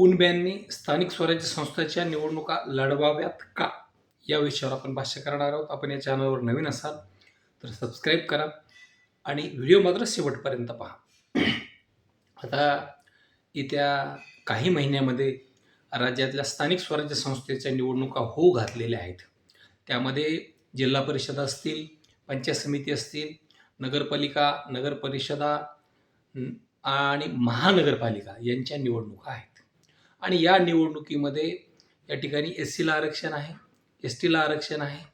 कुणब्यांनी स्थानिक स्वराज्य संस्थेच्या निवडणुका लढवाव्यात का? या विषयावर आपण भाष्य करणार आहोत. आपण या चॅनलवर नवीन असाल तर सबस्क्राईब करा आणि व्हिडिओ मात्र शेवटपर्यंत पहा. आता येत्या काही महिन्यामध्ये राज्यातल्या स्थानिक स्वराज्य संस्थेच्या निवडणुका होऊ घातलेल्या आहेत. त्यामध्ये जिल्हा परिषद असतील पंचायत समिती असतील नगरपालिका नगरपरिषदा आणि महानगरपालिका यांच्या निवडणुका आहेत. आणि या निवडणुकीमध्ये या ठिकाणी एस सीला आरक्षण आहे एस टीला आरक्षण आहे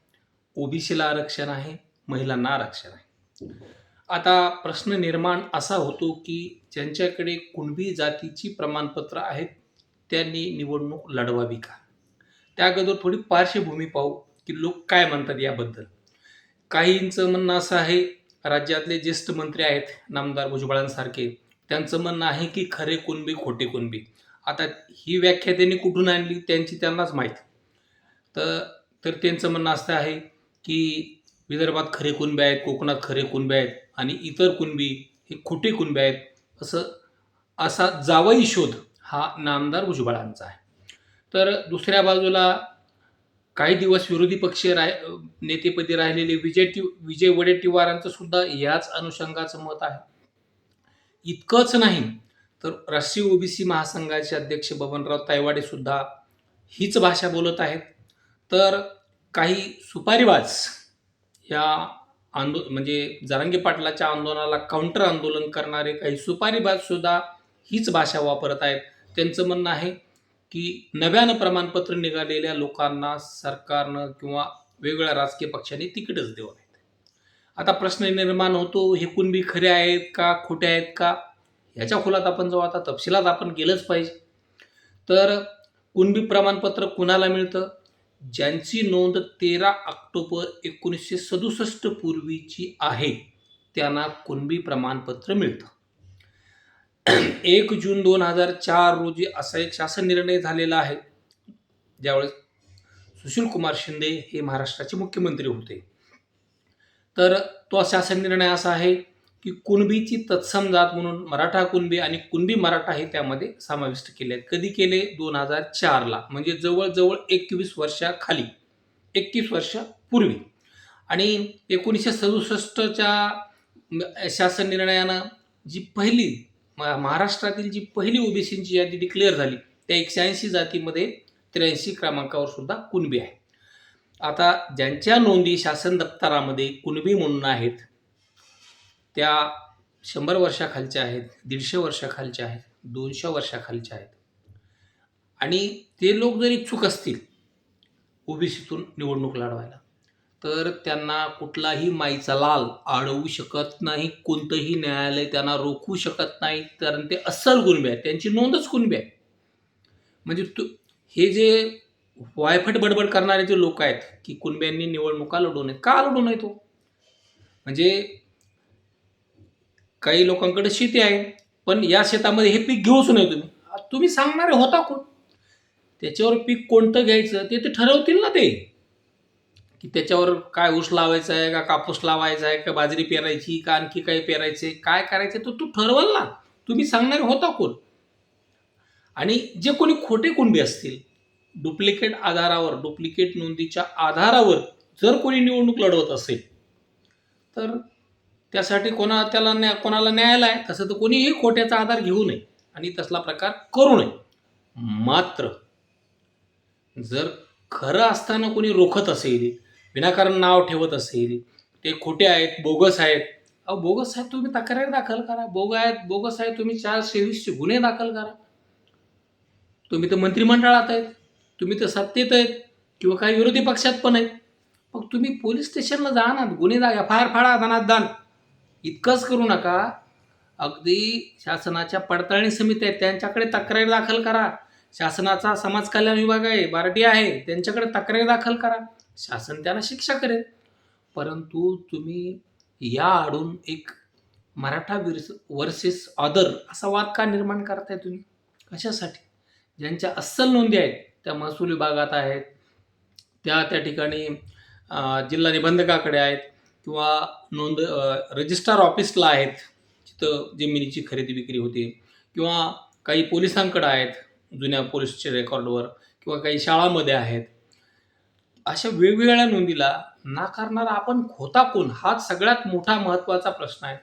ओबीसीला आरक्षण आहे महिलांना आरक्षण आहे. आता प्रश्न निर्माण असा होतो की ज्यांच्याकडे कुणबी जातीची प्रमाणपत्र आहेत त्यांनी निवडणूक लढवावी का? त्या अगोदर थोडी पार्श्वभूमी पाहू की लोक काय म्हणतात याबद्दल. काहींचं म्हणणं असं आहे राज्यातले ज्येष्ठ मंत्री आहेत नामदार भुजबळांसारखे. त्यांचं म्हणणं आहे की खरे कुणबी खोटे कुणबी. आता ही व्याख्या त्यांनी कुठून आणली त्यांची त्यांनाच माहीत. तर तर त्यांचं म्हणणं असं आहे की विदर्भात खरे कुणबे आहेत कोकणात खरे कुणबे आहेत आणि इतर कुणबी हे खोटे कुणबे आहेत असं असा जावई शोध हा नामदार भुजबळांचा आहे. तर दुसऱ्या बाजूला काही दिवस विरोधी पक्ष राह नेतेपदी राहिलेले विजय टी विजय वडेट्टीवारांचं सुद्धा याच अनुषंगाचं मत आहे. इतकंच नाही तर राष्ट्रीय ओबीसी महासंघाचे अध्यक्ष बबनराव तायवाडे सुद्धा हीच भाषा बोलत आहेत. तर काही सुपारीवाज या आंदो म्हणजे जारंगी पाटलाच्या आंदोलनाला काउंटर आंदोलन करणारे काही सुपारीबाज सुद्धा हीच भाषा वापरत आहेत. त्यांचं म्हणणं आहे की नव्यानं प्रमाणपत्र निघालेल्या लोकांना सरकारनं किंवा वेगवेगळ्या राजकीय पक्षांनी तिकीटच देऊ नयेत. आता प्रश्न निर्माण होतो हे कुणबी खरे आहेत का खोटे आहेत का? ह्याच्या खोलात आपण जाऊ. आता तपशिलात आपण गेलंच पाहिजे. तर कुणबी प्रमाणपत्र कुणाला मिळतं? ज्यांची नोंद तेरा ऑक्टोबर एकोणीसशे सदुसष्ट पूर्वीची आहे त्यांना कुणबी प्रमाणपत्र मिळतं. एक जून दोन हजार चार रोजी असा एक शासन निर्णय झालेला आहे ज्यावेळेस सुशील कुमार शिंदे हे महाराष्ट्राचे मुख्यमंत्री होते. तर तो शासन निर्णय असा आहे की कुणबीची तत्सम जात म्हणून मराठा कुणबी आणि कुणबी मराठा हे त्यामध्ये समाविष्ट केले आहेत. कधी केले? दोन हजार चारला. म्हणजे जवळजवळ एकवीस वर्षाखाली. एकवीस वर्षापूर्वी आणि एकोणीसशे सदुसष्टच्या शासन निर्णयानं जी पहिली म- महाराष्ट्रातील जी पहिली ओबीसीची यादी डिक्लेअर झाली त्या एकशे ऐंशी जातीमध्ये त्र्याऐंशी क्रमांकावर सुद्धा कुणबी आहे. आता ज्यांच्या नोंदी शासन दप्तरामध्ये कुणबी म्हणून आहेत त्या शंभर वर्षाखालच्या आहेत दीडशे वर्षाखालच्या आहेत दोनशे वर्षाखालच्या आहेत. आणि ते लोक जर इच्छुक असतील ओबीसीतून निवडणूक लढवायला तर त्यांना कुठलाही माईचा लाल अडवू शकत नाही कोणतंही न्यायालय त्यांना रोखू शकत नाही कारण ते अस्सल कुणबे आहेत त्यांची नोंदच कुणबी आहे म्हणजे तू हे जे वायफट बडबड करणारे जे लोक आहेत की कुणब्यांनी निवडणुका लढवू नये का लढवू नये तो हो? म्हणजे काही लोकांकडे शेती आहे पण या शेतामध्ये हे पीक घेऊच नाही तुम्ही. तुम्ही सांगणारे होता कोण? त्याच्यावर पीक कोणतं घ्यायचं ते ते ठरवतील ना ते. की त्याच्यावर काय ऊस लावायचा आहे का कापूस लावायचा आहे का बाजरी पेरायची का आणखी काही पेरायचे काय करायचं तो तू ठरवल ना. तुम्ही सांगणारे होता कोण? आणि जे कोणी खोटे कुणबी असतील डुप्लिकेट आधारावर डुप्लिकेट नोंदीच्या आधारावर जर कोणी निवडणूक लढवत असेल तर त्यासाठी कोणा त्याला न्या कोणाला न्यायाला आहे तसं तर कोणीही खोट्याचा आधार घेऊ नये आणि तसला प्रकार करू नये. मात्र जर खरं असताना कोणी रोखत असेल विनाकारण नाव ठेवत असेल ते खोटे आहेत बोगस आहेत अहो बोगस आहेत तुम्ही तक्रार दाखल करा बोग आहेत बोगस आहेत तुम्ही चार सेवीसचे गुन्हे दाखल करा. तुम्ही तर मंत्रिमंडळात आहेत तुम्ही तर सत्तेत आहेत किंवा काही विरोधी पक्षात पण आहेत. मग तुम्ही पोलीस स्टेशनला जा ना गुन्हे दा एफ आय आर फाडा दानात दान इतकंच करू नका. अगदी शासनाच्या पडताळणी समिती आहेत. त्यांच्याकडे तक्रार दाखल करा. शासनाचा समाज कल्याण विभाग आहे बार्टी आहे त्यांच्याकडे तक्रार दाखल करा. शासन त्याला शिक्षा करेल. परंतु तुम्ही या आडून एक मराठा विरस वर्सेस ऑदर असा वाद का निर्माण करताय तुम्ही. कशासाठी? ज्यांच्या अस्सल नोंदी आहेत त्या महसूल विभागात आहेत त्या त्या ठिकाणी जिल्हा निबंधकाकडे आहेत किंवा नोंद रजिस्ट्रार ऑफिसला आहेत तिथं जमिनीची खरेदी विक्री होते किंवा काही पोलिसांकडे आहेत जुन्या पोलिसच्या रेकॉर्डवर किंवा काही शाळामध्ये आहेत. अशा वेगवेगळ्या नोंदीला नाकारणारा आपण होता कोण? हा सगळ्यात मोठा महत्त्वाचा प्रश्न आहे.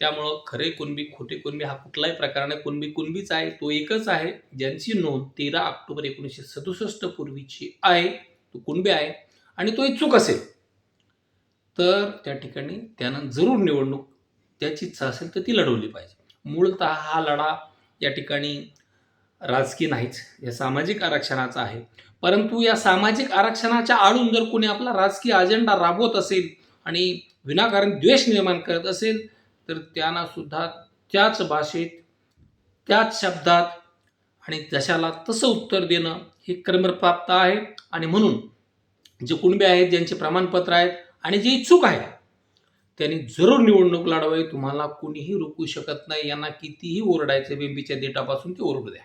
त्यामुळं खरे कुणबी खोटे कुणबी हा कुठलाही प्रकार नाही कुणबी कुणबीच आहे तो एकच आहे. ज्यांची नोंद तेरा ऑक्टोबर एकोणीसशे सदुसष्ट पूर्वीची आहे तो कुणबी आहे आणि तो इच्छुक असेल. तर त्या ठिकाणी त्यानं जरूर निवडणूक त्याची इच्छा असेल तर ती लढवली पाहिजे. मूळत हा लढा या ठिकाणी राजकीय नाहीच या सामाजिक आरक्षणाचा आहे. परंतु या सामाजिक आरक्षणाच्या आळून जर कोणी आपला राजकीय अजेंडा राबवत असेल आणि विनाकारण द्वेष निर्माण करत असेल तर त्यांना सुद्धा त्याच भाषेत त्याच शब्दात आणि जशाला तसं उत्तर देणं हे क्रमप्राप्त आहे. आणि म्हणून जे कुणबे आहेत ज्यांचे प्रमाणपत्र आहेत आणि जे इच्छुक आहे त्यांनी जरूर निवडणूक लढवावी. तुम्हाला कुणीही रोखू शकत नाही. यांना कितीही ओरडायचं बेंबीच्या देठापासून ते ओरडू द्या.